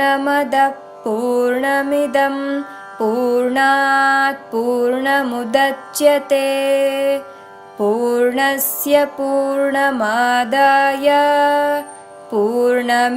पूर्णमदः पूर्णमिदं पूर्णात् पूर्णमुदच्यते। पूर्णस्य पूर्णमादाय पूर्णमेवावशिष्यते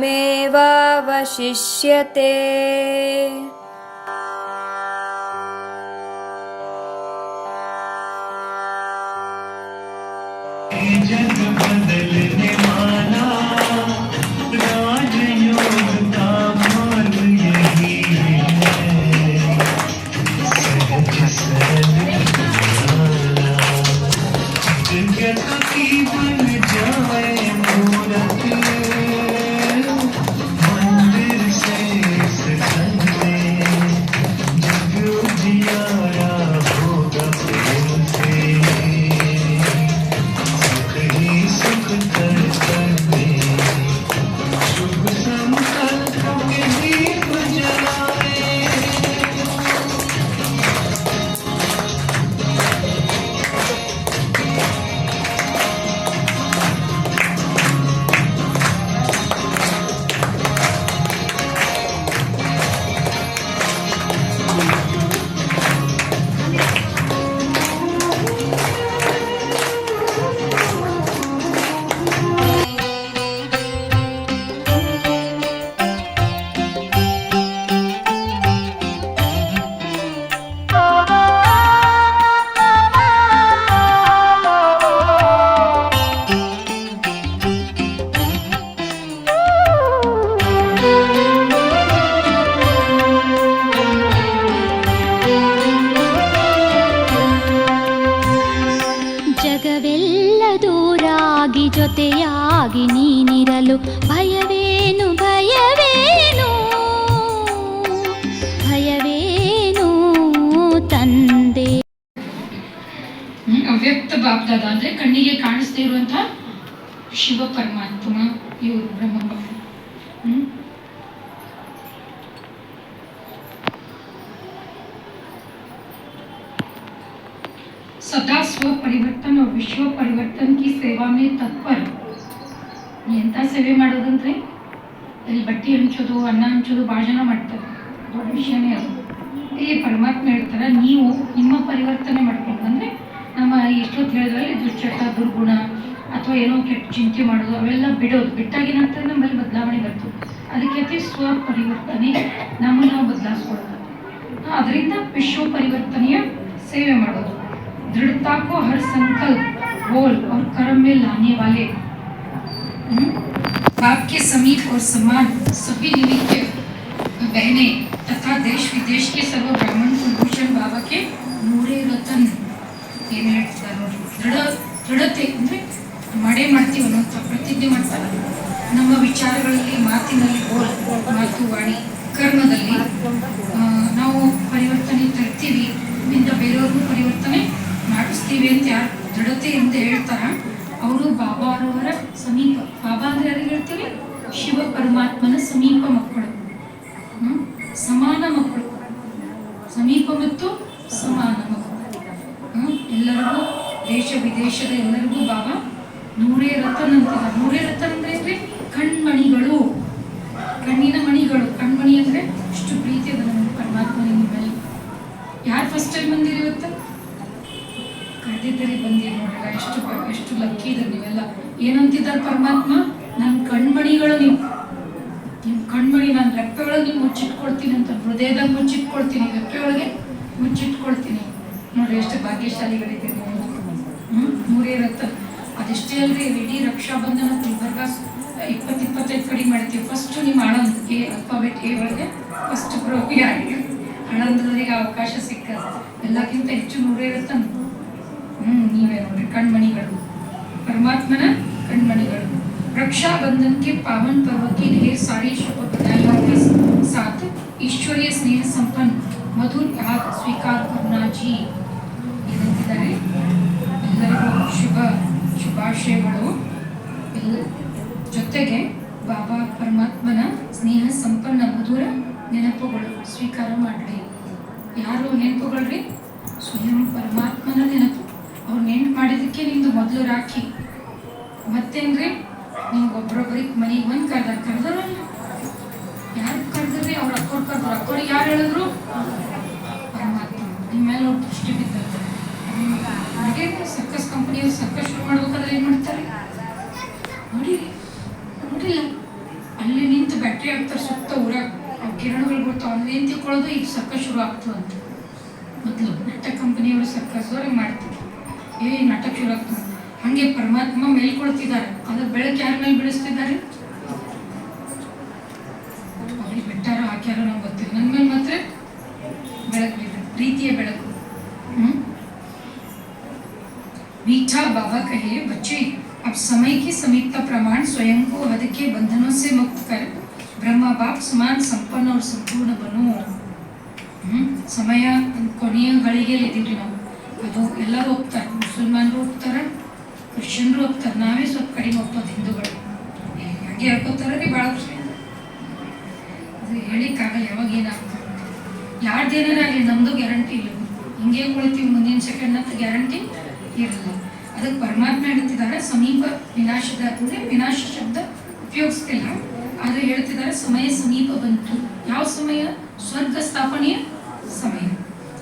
ಜೊತೆಯಾಗಿ ನೀನಿರಲು ಭಯವೇನು ಭಯವೇನು ಭಯವೇನು ತಂದೆ ಹ್ಮ್, ಅವ್ಯಕ್ತ ಬಾಪ್ದಾದ ಅಂದ್ರೆ ಕಣ್ಣಿಗೆ ಕಾಣಿಸ್ದೇ ಇರುವಂತಹ ಶಿವ ಪರಮಾತ್ಮ ಇವರು ಬ್ರಹ್ಮ ಬಾಬಾ. ಹ್ಮ್ सदा स्व परिवर्तन और विश्व परिवर्तन की सेवा में तत्पर ಎಂಥ ಸೇವೆ ಮಾಡೋದಂದ್ರೆ ಇಲ್ಲಿ ಬಟ್ಟೆ ಹಂಚೋದು, ಅನ್ನ ಹಂಚೋದು, ಭಾಳ ಜನ ಮಾಡ್ತಾರೆ. ದೊಡ್ಡ ವಿಷಯನೇ ಅದು. ಈ ಪರಮಾತ್ಮ ಹೇಳ್ತಾರೆ ನೀವು ನಿಮ್ಮ ಪರಿವರ್ತನೆ ಮಾಡ್ಕೊಂಡು, ಅಂದರೆ ನಮ್ಮ ಎಷ್ಟೊತ್ತು ತಿಳಿದ್ರಲ್ಲಿ ದುಶ್ಚಟ, ದುರ್ಗುಣ, ಅಥವಾ ಏನೋ ಕೆಟ್ಟ ಚಿಂತೆ ಮಾಡೋದು, ಅವೆಲ್ಲ ಬಿಡೋದು. ಬಿಟ್ಟಾಗಿನಂತ ಏನಾಗ್ತದೆ ನಮ್ಮಲ್ಲಿ ಬದಲಾವಣೆ ಬರ್ತದೆ. ಅದಕ್ಕೆ ಸ್ವ ಪರಿವರ್ತನೆ ನಮ್ಮನ್ನು ನಾವು ಅದರಿಂದ ವಿಶ್ವ ಪರಿವರ್ತನೆಯ ಸೇವೆ ಮಾಡೋದು. ದೃಢತಾಕೋ ಹರ್ ಸಂಕಲ್ಪ ಗೋಲ್, ಅವ್ರ ಕರಮೆ ಲಾನೆ ವಾಲೆ. बाप के समीप और समान सभी निमित्त बहने तथा देश विदेश के सर्व ब्राह्मण कुलभूषण बाबा के ಮೂರೇ ರತನ್ ಏನು ಹೇಳ್ತಾರೆ ನೋಡಿ ದೃಢ ದೃಢತೆ ಅಂದರೆ ಮಡೆ ಮಾಡ್ತೀವಿ ಅನ್ನೋಂಥ ಪ್ರತಿಜ್ಞೆ ಮಾಡ್ತಾರೆ ನಮ್ಮ ವಿಚಾರಗಳಲ್ಲಿ ಮಾತಿನಲ್ಲಿ ಬೋಲ್ ಮಾತು ವಾಣಿ ಕರ್ಮದಲ್ಲಿ ಆ, ನಾವು ಪರಿವರ್ತನೆ ತರ್ತೀವಿ ಇಂದ ಬೇರೆಯವ್ರಿಗೂ ಪರಿವರ್ತನೆ ಮಾಡಿಸ್ತೀವಿ ಅಂತ ಯಾರು ದೃಢತೆಯಿಂದ ಹೇಳ್ತಾರ ಅವರು ಬಾಬಾರವರ ಸಮೀಪ, ಬಾಬಾ ಅಂದ್ರೆ ಯಾರಿಗೆ ಹೇಳ್ತೀವಿ? ಶಿವ ಪರಮಾತ್ಮನ ಸಮೀಪ ಮಕ್ಕಳು? ಸಮಾನ ಮಕ್ಕಳು. ಸಮೀಪ ಮತ್ತು ಸಮಾನ ಮಕ್ಕಳು? ಎಲ್ಲರಿಗೂ ದೇಶ ವಿದೇಶದ ಎಲ್ಲರಿಗೂ ಬಾಬಾ, ನೂರೇ ರತನ್ ಅಂತಿಲ್ಲ ನೂರೇ ರತನ್ ಅಂದ್ರೆ ಏನ್ರಿ? ಕಣ್ಮಣಿಗಳು. ಕಣ್ಣಿನ ಮಣಿಗಳು. ಕಣ್ಮಣಿ ಅಂದ್ರೆ ಅಷ್ಟು ಪ್ರೀತಿ ಅದ ನಮ್ಮ ಪರಮಾತ್ಮನಿಗೆ ಮೇಲೆ. ಯಾರು ಫಸ್ಟ್ ಟೈಮ್ ಬಂದಿರಿ ಇವತ್ತು? ಕರೆದಿದ್ದರೆ ಬಂದಿರಿ ನೋಡಲ್ಲ ಎಷ್ಟು ಲಕ್ಕಿ ನೀವೆಲ್ಲ. ಏನಂತಿದ್ದಾರೆ ಪರಮಾತ್ಮ? ನನ್ನ ಕಣ್ಮಣಿಗಳು ನೀವು. ನಿಮ್ಮ ಕಣ್ಮಣಿ ನಾನು ರೆಪ್ಪೆಗಳಿಗೆ ಮುಚ್ಚಿಟ್ಕೊಳ್ತೀನಿ ಅಂತ, ಹೃದಯದಾಗ ಮುಚ್ಚಿಟ್ಕೊಳ್ತೀನಿ ರೆಪ್ಪೆಗಳಿಗೆ ಮುಚ್ಚಿಟ್ಕೊಳ್ತೀನಿ ನೋಡ್ರಿ ಎಷ್ಟು ಭಾಗ್ಯಶಾಲಿಗಳಿದ್ದೀರಿ ಹ್ಞೂ ಮೂರೇ ರಥ. ಅದೆಷ್ಟೇ ಅಲ್ರಿ, ಇಡೀ ರಕ್ಷಾಬಂಧನ ಗುಲ್ಬರ್ಗ ಇಪ್ಪತ್ತು ಇಪ್ಪತ್ತೈದು ಕಡೆ ಮಾಡ್ತೀವಿ ಫಸ್ಟ್ ನಿಮ್ಮ ಆಳಂದ್ ಎ, ಅಲ್ಫಾಬೆಟ್ ಎ ಒಳಗೆ ಫಸ್ಟ್ ಪ್ರೋಗಿ ಆಗಿ ಹಣಂದ್ರಿಗೆ ಅವಕಾಶ ಸಿಕ್ಕ ಎಲ್ಲಕ್ಕಿಂತ ಹೆಚ್ಚು ನೂರೇ ರತನ್ ಹ್ಮ್, ನೀವೇ ನೋಡ್ರಿ ಕಣ್ಮಣಿಗಳು. परमात्मा कणमणिगढ़ रक्षाबंधन के पावन पर्व की ढेर सारी शुभ बधाइयों के साथ ईश्वरीय स्नेह संपन्न मधुर याद स्वीकार करना जी ಏನಂತಿದ್ದಾರೆ ಎಲ್ಲರಿಗೂ ಶುಭ ಶುಭಾಶಯಗಳು ಎಲ್ಲ ಜೊತೆಗೆ ಬಾಬಾ ಪರಮಾತ್ಮನ ಸ್ನೇಹ ಸಂಪನ್ನ ಮಧುರ ನೆನಪುಗಳು ಸ್ವೀಕಾರ ಮಾಡಲಿ ಯಾರು ನೆನಪುಗಳ್ರಿ ಸ್ವಯಂ ಪರಮಾತ್ಮನ ನೆನಪು ಅವ್ರು ನೆನ್ಪು ಮಾಡಿದ್ದಕ್ಕೆ ನಿಂದು ಮೊದಲು ರಾಖಿ. ಮತ್ತೇನ್ರಿ? ನಿಮ್ಗೆ ಒಬ್ರೊಬ್ರಿಗೆ ಮನೆಗೆ ಬಂದು ಕರ್ದ ಕರ್ದಾರ ಯಾರು ಕರ್ದ್ರಿ ಅವ್ರ ಅಕ್ಕೋರ್ ಕರೆದ್ರು? ಅಕ್ಕೋರಿಗೆ ಯಾರು ಹೇಳಿದ್ರು? ಪರಮಾತ್ಮ ನಿಮ್ಮ ಮೇಲೆ ಅವ್ರ ದೃಷ್ಟಿ ಬಿದ್ದದ್ದು ಹಾಗೆ ಸರ್ಕಸ್ ಕಂಪನಿಯವ್ರು ಸರ್ಕಸ್ ಶುರು ಮಾಡ್ಬೇಕಾದ್ರೆ ಏನು ಮಾಡ್ತಾರೆ? ನೋಡಿರಿ ನೋಡಿಲ್ಲ. ಅಲ್ಲಿ ನಿಂತು ಬ್ಯಾಟ್ರಿ ಹಾಕ್ತಾರೆ ಸುತ್ತ ಊರಾಗ. ಕಿರಣಗಳು ಬರ್ತಾವ. ಅಲ್ಲಿ ನಿಂತಿಕೊಳ್ಳೋದು ತಿಳ್ಕೊಳ್ಳೋದು ಈಗ ಸರ್ಕಸ್ ಶುರು ಆಗ್ತದಂತ ಅಂತ. ಮೊದಲು ನಾಟಕ ಕಂಪನಿಯವರು ಸರ್ಕಸ್ ಅವ್ರಿಗೆ ಮಾಡ್ತಾರೆ ಏ ನಾಟಕ ಶುರು ಆಗ್ತದೆ ಹಾಗೆ ಪರಮಾತ್ಮ ಮೇಲ್ಕೊಳ್ತಿದ್ದಾರೆ ಅದ್ರ ಬೆಳಕು ಯಾರ ಮೇಲೆ ಬೀಳಿಸ್ತಿದ್ದಾರೆ ಅವ್ರಿಗೆ ಬಿಟ್ಟಾರ ಹಾಕ್ಯಾರ ನಾವು ಗೊತ್ತಿಲ್ಲ ನನ್ನ ಮೇಲೆ ಮಾತ್ರ ಬೆಳಕು ಬಿದ್ದ ಪ್ರೀತಿಯ ಬೆಳಕು ಹ್ಮ್ मीठा बाबा कहे बच्चे अब समय की समीपता प्रमाण स्वयं को हद के बंधनों से मुक्त कर ब्रह्मा बाप समान संपन्न और संपूर्ण बनो ಹ್ಮ್ ಸಮಯ ಕೊನೆಯ ಗಳಿಗೆಯಲ್ಲಿ ಇದೀವಿ ನಾವು ಅದು ಎಲ್ಲರೂ ಹೋಗ್ತಾರೆ ಮುಸಲ್ಮಾನರು ಹೋಗ್ತಾರೆ, ಕ್ರಿಶ್ಚಿಯನ್ರು ಹೋಗ್ತಾರೆ. ನಾವೇ ಸ್ವಲ್ಪ ಕಡಿಮೆ ಹೋಗ್ಬೋದು ಹಿಂದೂಗಳು. ಹೇಗೆ ಹೇಳ್ಕೊತಾರೆ ರೀ ಭಾಳ ಖುಷಿ ಅದು ಹೇಳಿಕ್ಕಾಗಲ್ಲ, ಯಾವಾಗ ಏನಾಗ್ತದೆ ಯಾರ್ದೇನಾರ ಆಗಲಿ ನಮ್ಮದು ಗ್ಯಾರಂಟಿ ಇಲ್ಲ. ಹಿಂಗೆ ಉಳಿತೀವಿ ಮುಂದಿನ ಸೆಕೆಂಡ್ ಅಂತ ಗ್ಯಾರಂಟಿ ಇರಲ್ಲ. ಅದಕ್ಕೆ ಪರಮಾತ್ಮ ಹೇಳ್ತಿದ್ದಾರೆ, ಸಮೀಪ ವಿನಾಶದ ಅಂದರೆ ವಿನಾಶ ಶಬ್ದ ಉಪಯೋಗಿಸ್ತಿಲ್ಲ. ಆದರೆ ಹೇಳ್ತಿದ್ದಾರೆ, ಸಮಯ ಸಮೀಪ ಬಂತು. ಯಾವ ಸಮಯ? ಸ್ವರ್ಗ ಸ್ಥಾಪನೆಯ ಸಮಯ.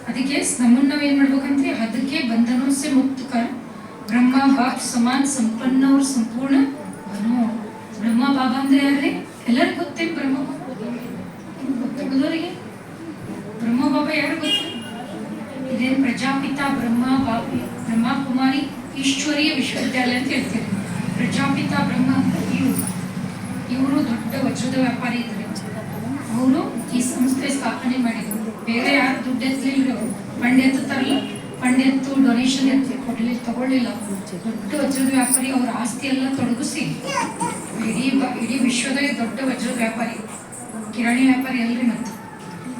ಅದಕ್ಕೆ ನಮ್ಮನ್ನ ಏನ್ ಮಾಡ್ಬೇಕಂದ್ರೆ ಅದಕ್ಕೆ ಬಂಧನೋಸೆ ಮುಕ್ತ ಕರ್ ಬ್ರಹ್ಮ, ಬಾಪ್, ಸಮಾನ್ ಸಂಪನ್ನ ಅವ್ರ ಸಂಪೂರ್ಣ ಬನೋ ಬ್ರಹ್ಮ, ಬಾಬಾ ಅಂದ್ರೆ ಯಾರ್ರಿ? ಎಲ್ಲರಿಗೂ ಗೊತ್ತೇ ಬ್ರಹ್ಮ, ಬಾಬಾ? ಗೊತ್ತಿರೋರಿಗೆ ಬ್ರಹ್ಮ, ಬಾಬಾ ಯಾರು ಗೊತ್ತು? ಇದೇನು ಪ್ರಜಾಪಿತ ಬ್ರಹ್ಮ ಬಾಬಿ ಬ್ರಹ್ಮ, ಕುಮಾರಿ, ಈಶ್ವರೀಯ ವಿಶ್ವವಿದ್ಯಾಲಯ ಅಂತ ಹೇಳ್ತೀರಿ. ಪ್ರಜಾಪಿತ ಬ್ರಹ್ಮ ಇವರು. ಇವರು ದೊಡ್ಡ ವಜ್ರದ ವ್ಯಾಪಾರಿ ತಗೊಳ್ಳಿಲ್ಲ ದೊಡ್ಡ ವಜ್ರದ ವ್ಯಾಪಾರಿ ಅವ್ರ ಆಸ್ತಿ ಎಲ್ಲ ತೊಡಗಿಸಿ ಇಡೀ ಇಡೀ ವಿಶ್ವದ ದೊಡ್ಡ ವಜ್ರದ ವ್ಯಾಪಾರಿ ಕಿರಾಣಿ ವ್ಯಾಪಾರಿ ಎಲ್ರಿ ಮತ್ತೆ.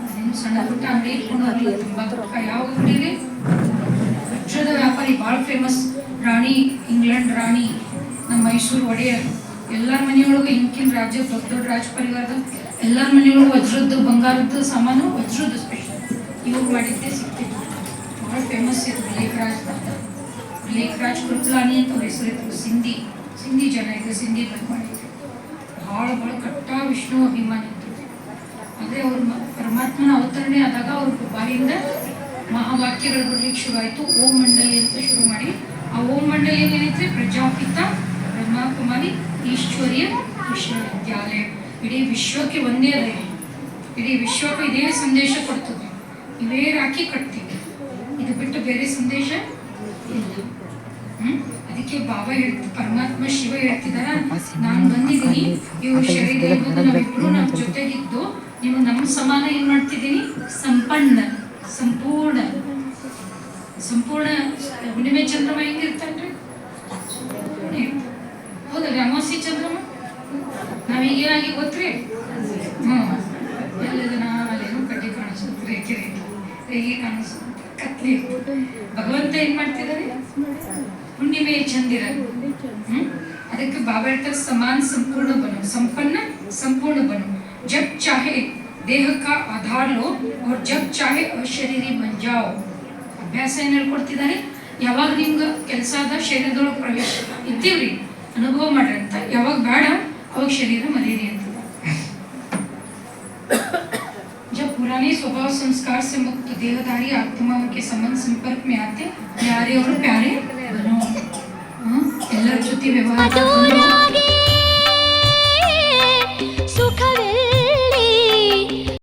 ಅದೇನು ಸಣ್ಣ ಪುಟ್ಟ ಅಂಗಡಿ ಇಟ್ಕೊಂಡು ಹೋಗಲಿಲ್ಲ ತುಂಬಾ. ದೊಡ್ಡ ಯಾವ ಅಂಗಡಿ ವಜ್ರದ ವ್ಯಾಪಾರಿ ಭಾಳ ಫೇಮಸ್ ರಾಣಿ, ಇಂಗ್ಲೆಂಡ್ ರಾಣಿ ನಮ್ಮ ಮೈಸೂರು ಒಡೆಯರ್. ಎಲ್ಲರ ಮನೆಯೊಳಗೂ ಹಿಂಕಿನ ರಾಜ್ಯ, ದೊಡ್ಡ ದೊಡ್ಡ ರಾಜಪರಿವಾರದ ಎಲ್ಲರ ಮನೆಯೊಳಗೂ ವಜ್ರದ್ದು, ಬಂಗಾರದ್ದು ಸಾಮಾನು, ವಜ್ರದ್ದು ಸ್ಪೆಷಲ್ ಇವ್ರು ಮಾಡಿದ್ದೆ ಸಿಗ್ತಿತ್ತು. ಭಾಳ ಫೇಮಸ್ ಇತ್ತು ಲೇಖರಾಜ್ ಅಂತ ಲೇಖರಾಜ್ ಕೃಪ್ಲಾನಿ ಅಂತ ಅವ್ರ ಹೆಸರಿದ್ರು ಸಿಂಧಿ. ಸಿಂಧಿ ಜನ ಇದ್ರು, ಸಿಂಧಿ ಬಂದ್ ಭಾಳ ಭಾಳ ಕಟ್ಟ ವಿಷ್ಣು ಅಭಿಮಾನಿ ಇದ್ರು. ಅದೇ ಅವ್ರ ಪರಮಾತ್ಮನ ಅವತರಣೆ ಆದಾಗ ಅವ್ರ ಬಾಯಿಂದ ಮಹಾವಾಕ್ಯಗಳು ಬರ್ಲಿಕ್ಕೆ ಶುರು ಆಯಿತು ಓಂ ಮಂಡಲಿ ಅಂತ ಶುರು ಮಾಡಿ. ಆ ಓಂ ಮಂಡಲಿ ಏನೈತೆ ಪ್ರಜಾಪಿತ ಬ್ರಹ್ಮಕುಮಾರಿ ಈಶ್ವರ್ಯ ವಿಶ್ವವಿದ್ಯಾಲಯ. ಇಡೀ ವಿಶ್ವಕ್ಕೆ ಒಂದೇ ಅದೇ. ಇಡೀ ವಿಶ್ವಕ್ಕೆ ಇದೇ ಸಂದೇಶ ಕೊಡ್ತದೆ. ಇವೇ ರಾಖಿ ಕಟ್ತೀವಿ. ಇದು ಬಿಟ್ಟು ಬೇರೆ ಸಂದೇಶ ಇಲ್ಲ? ಅದಕ್ಕೆ ಬಾಬಾ ಹೇಳ್ತ ಪರಮಾತ್ಮ ಶಿವ ಹೇಳ್ತಿದಾರ ನಾನು ಬಂದಿದ್ದೀನಿ ಇವ್ರು ಶರೀರ ನಾವಿಬ್ರು ನಮ್ಮ ಜೊತೆಗಿದ್ದು ನೀವು ನಮ್ಮ ಸಮಾನ ಏನ್ ಮಾಡ್ತಿದ್ದೀನಿ ಸಂಪನ್ನ ಸಂಪೂರ್ಣ. ಸಂಪೂರ್ಣ ಹುಣ್ಣಿಮೆ ಚಂದ್ರಮ ಹೆಂಗಿರ್ತಾನ್ರಿ. ಹೌದಲ್ರಿ ಅಮಾವಾಸ್ಯ ಚಂದ್ರಮ? ನಾವೀಗ ಏನಾಗಿ ಗೊತ್ತ್ರಿ? ಹ್ಮ್. ಎಲ್ಲದ ಕಡ್ಡಿ ಕಾಣಿಸುತ್ತೆ ರೇಖೆ ರೇಖೆ ರೇಖೆ ಕಾಣಿಸುತ್ತೆ ಕತ್ಲಿ. ಭಗವಂತ ಏನ್ ಮಾಡ್ತಿದ್ದಾರೆ ಹುಣ್ಣಿಮೆಯ चंद्र ಅದಕ್ಕೆ ಬಾಬಾ समान संपूर्ण बनो संपन्न संपूर्ण बनो जब चाहे देह का आधार लो और जब चाहे अशरीरी बन जाओ अभ्यास ಏನು ಹೇಳ್ಕೊಡ್ತಿದ್ದಾರೆ ಯಾವಾಗ ನಿಮ್ಗೆ ಕೆಲಸ ಆದ ಶರೀರದೊಳಗೆ ಪ್ರವೇಶ. जब पुराने स्वभाव संस्कार से मुक्त देहधारी आत्मा के समान संपर्क में आते प्यारे और प्यारे Cuti.